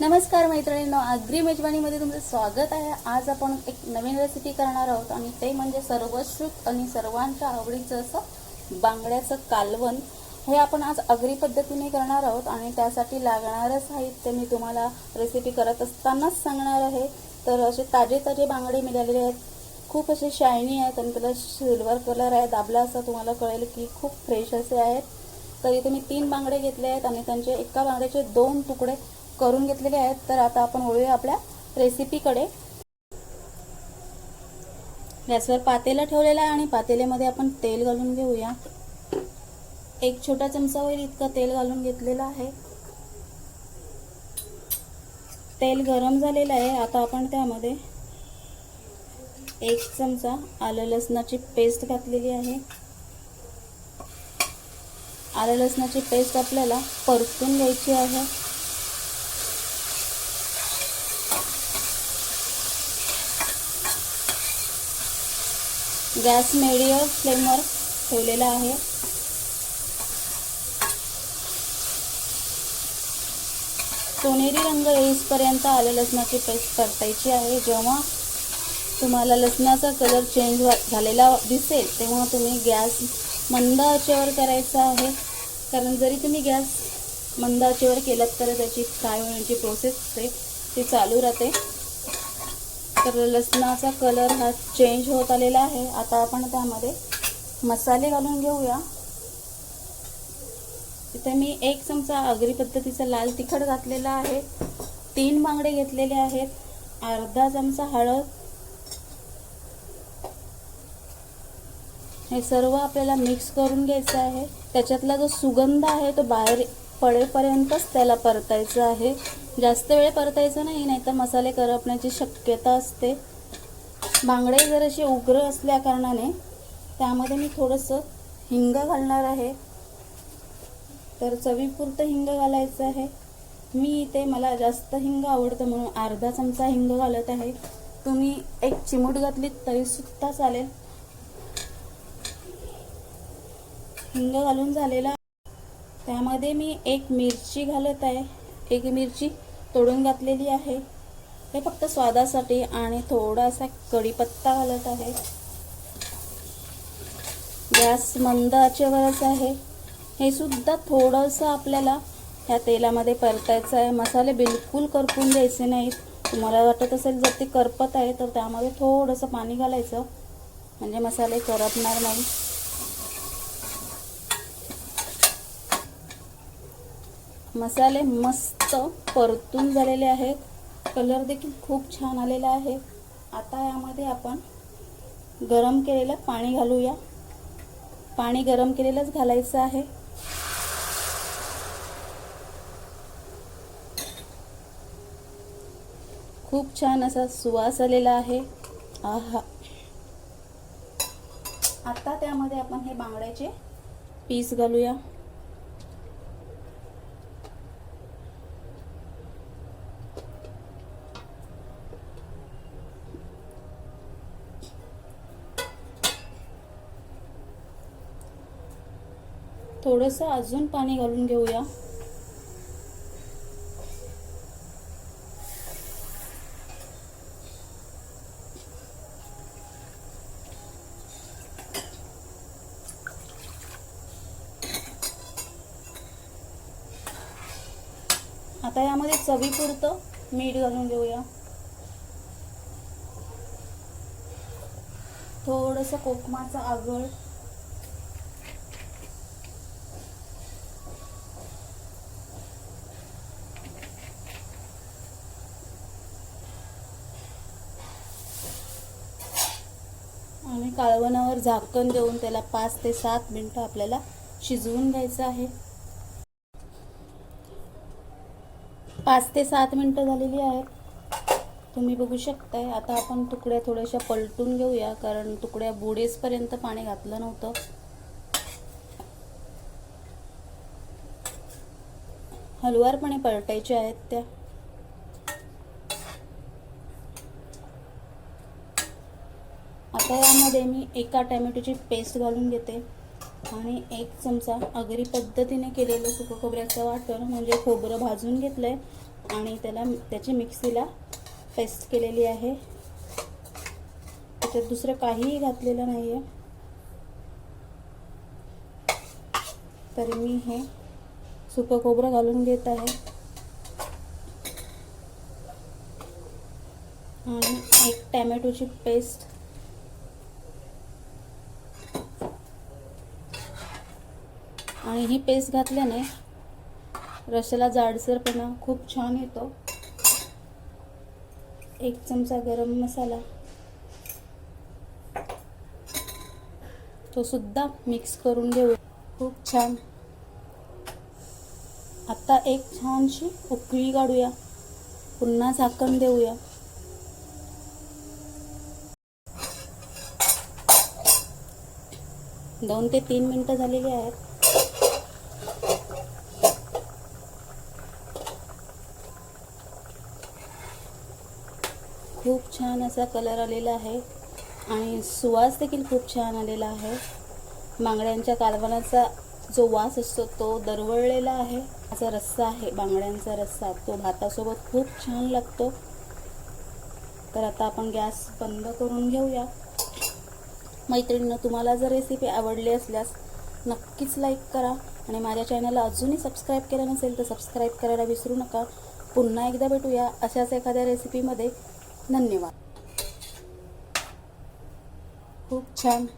नमस्कार मैत्रिणींनो अग्री मेजवानीमध्ये तुमचं स्वागत आहे. आज आपण एक नवीन रेसिपी करणार आहोत आणि ते म्हणजे सर्वश्रुत आणि सर्वांच्या आवडीचं असं बांगड्याचं कालवण. हे आपण आज अग्री पद्धतीने करणार आहोत आणि त्यासाठी लागणारं साहित्य मी तुम्हाला रेसिपी करत असतानाच सांगणार आहे. तर असे ताजे ताजे बांगडे मिळालेले आहेत. खूप असे शायनी आहेत आणि त्याला सिल्वर कलर आहे दाबला असं तुम्हाला कळेल की खूप फ्रेश असे आहेत. तर इथे मी तीन बांगडे घेतले आहेत आणि त्यांचे एका बांगड्याचे दोन तुकडे करून घेतलेले आहेत. तर आता आपण वळूया आपल्या रेसिपीकडे गॅसवर पातेला ठेवलेला आहे आणि पातेल्यामध्ये आपण तेल घालून घेऊया. एक छोटा चमचा होईल इतका तेल घालून घेतलेला आहे. तेल गरम झालेलं आहे. आता आपण त्यामध्ये एक चमचा आलं लसणाची पेस्ट घातलेली आहे. आलं लसणाची पेस्ट आपल्याला परतून घ्यायची आहे. गॅस मिडियम फ्लेमवर ठेवलेला आहे. सोनेरी रंग येईपर्यंत आलं लसणाची पेस्ट परतायची आहे. जेव्हा तुम्हाला लसणाचा कलर चेंज झालेला दिसेल तेव्हा तुम्ही गॅस मंद आचेवर करायचा आहे. कारण जरी तुम्ही गॅस मंद आचेवर केलात तर त्याची फ्राय होण्याची प्रोसेस असते ती चालू राहते. तर लसणाचा कलर हा चेंज होत आलेला आहे. आता आपण त्यामध्ये मसाले घालून घेऊया. इथे मी एक चमचा आगरी पद्धतीचा लाल तिखट घातलेला आहे. तीन बांगडे घेतलेले आहेत. अर्धा चमचा हळद. हे सर्व आपल्याला मिक्स करून घ्यायचं आहे. त्याच्यातला जो सुगंध आहे तो बाहेर पडेपर्यंतच त्याला परतायचं आहे. जास्त वेळ परतायचं नाही नाहीतर मसाले करपण्याची शक्यता असते. बांगडे जर असे उग्र असल्या कारणाने त्यामध्ये मी थोडंसं हिंग घालणार आहे. तर चवीपुरतं हिंग घालायचं आहे. मी इथे मला जास्त हिंग आवडतं म्हणून अर्धा चमचा हिंग घालत आहे. तुम्ही एक चिमूट घातलीत तरीसुद्धा चालेल. हिंग घालून झालेला. त्यामध्ये मी एक मिरची घालत आहे. एक मिरची तोडून घातलेली आहे. हे फक्त स्वादासाठी आणि थोडासा कढीपत्ता घालत आहे. गॅस मंद आचेवरच आहे. हे सुद्धा थोडंसं आपल्याला ह्या तेलामध्ये परतायचं आहे. मसाले बिलकुल करपून द्यायचे नाहीत. तुम्हाला वाटत असेल जर ते करपत आहे तर त्यामध्ये थोडंसं पाणी घालायचं. म्हणजे मसाले करपणार नाही. मसाले मस्त परतून झालेले आहेत. कलर देखील खूप छान आलेला आहे. आता यामध्ये आपण गरम केलेलं पाणी घालूया. पाणी गरम केलेलंच घालायचं आहे. खूप छान असा सुवास आलेला आहे. आहा. आता त्यामध्ये आपण हे बांगड्याचे पीस घालूया. थोडंसं अजून पाणी घालून घेऊया. आता यामध्ये चवीपुरतं मीठ घालून घेऊया. थोडंसं कोकमाचं आगळ. आणि काळवणावर झाकण देऊन त्याला पाच ते सात मिनटं आपल्याला शिजवून घ्यायचं आहे. पाच ते सात मिनटं झालेली आहेत. तुम्ही बघू शकताय आता आपण तुकड्या थोड्याशा पलटून घेऊया कारण तुकड्या बुडेसपर्यंत पाणी घातलं नव्हतं. हलवारपणे पलटायच्या आहेत त्या. आता यामध्ये मी एका टॅमॅटोची पेस्ट घालून घेते आणि एक चमचा अगरी पद्धतीने केलेलं सुकं खोबऱ्याचं वाटण म्हणजे खोबरं भाजून घेतलं आहे आणि त्याला त्याची मिक्सीला पेस्ट केलेली आहे. त्याच्यात दुसरं काहीही घातलेलं नाही आहे तर मी हे सुकं खोबरं घालून घेत आहे. आणि एक टॅमॅटोची पेस्ट आणि ही पेस्ट घातल्याने रश्याला जाडसरपणा खूप छान येतो. एक चमचा गरम मसाला. तो सुद्धा मिक्स करून घेऊ. खूप छान. आता एक छानशी उकळी काढूया. पुन्हा झाकण देऊया. दोन ते तीन मिनटं झालेली आहेत. खूप छान असा कलर आलेला आहे. आणि सुवास देखील खूप छान आलेला आहे. बांगड्यांच्या कालवणाचा जो वास असतो तो दरवळलेला आहे. असा रस्सा आहे बांगड्यांचा रस्सा. तो भातासोबत खूप छान लागतो. तर आता आपण गॅस बंद करून घेऊया. मैत्रिणीनं तुम्हाला जर रेसिपी आवडली असल्यास नक्कीच लाईक करा. आणि माझ्या चॅनलला अजूनही सबस्क्राईब केलं नसेल तर सबस्क्राईब करायला विसरू नका. पुन्हा एकदा भेटूया अशाच एखाद्या रेसिपीमध्ये धन्यवाद. खूप छान.